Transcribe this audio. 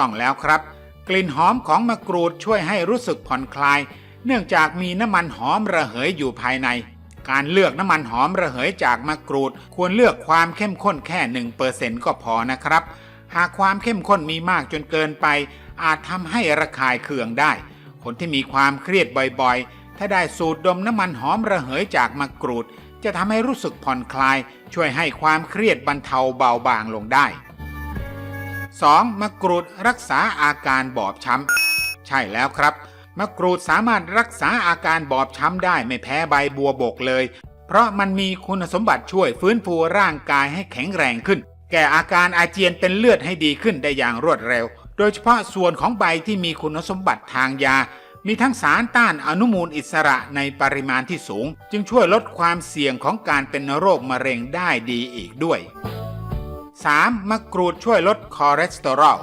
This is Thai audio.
ต้องแล้วครับ กลิ่นหอมของมะกรูดช่วยให้รู้สึกผ่อนคลาย เนื่องจากมีน้ำมันหอมระเหยอยู่ภายใน การเลือกน้ำมันหอมระเหยจากมะกรูด ควรเลือกความเข้มข้นแค่หนึ่งเปอร์เซ็นก็พอนะครับ หากความเข้มข้นมีมากจนเกินไป อาจทำให้ระคายเคืองได้ คนที่มีความเครียดบ่อยๆ ถ้าได้สูดดมน้ำมันหอมระเหยจากมะกรูด จะทำให้รู้สึกผ่อนคลาย ช่วยให้ความเครียดบรรเทาเบาบางลงได้ 2. มะกรูดรักษาอาการบอบช้ำ ใช่แล้วครับ มะกรูดสามารถรักษาอาการบอบช้ำได้ไม่แพ้ใบบัวบกเลย เพราะมันมีคุณสมบัติช่วยฟื้นฟูร่างกายให้แข็งแรงขึ้น แก่อาการอาเจียนเป็นเลือดให้ดีขึ้นได้อย่างรวดเร็ว โดยเฉพาะส่วนของใบที่มีคุณสมบัติทางยา มีทั้งสารต้านอนุมูลอิสระในปริมาณที่สูง จึงช่วยลดความเสี่ยงของการเป็นโรคมะเร็งได้ดีอีกด้วย 3. มะกรูดช่วยลดคอเลสเตอรอล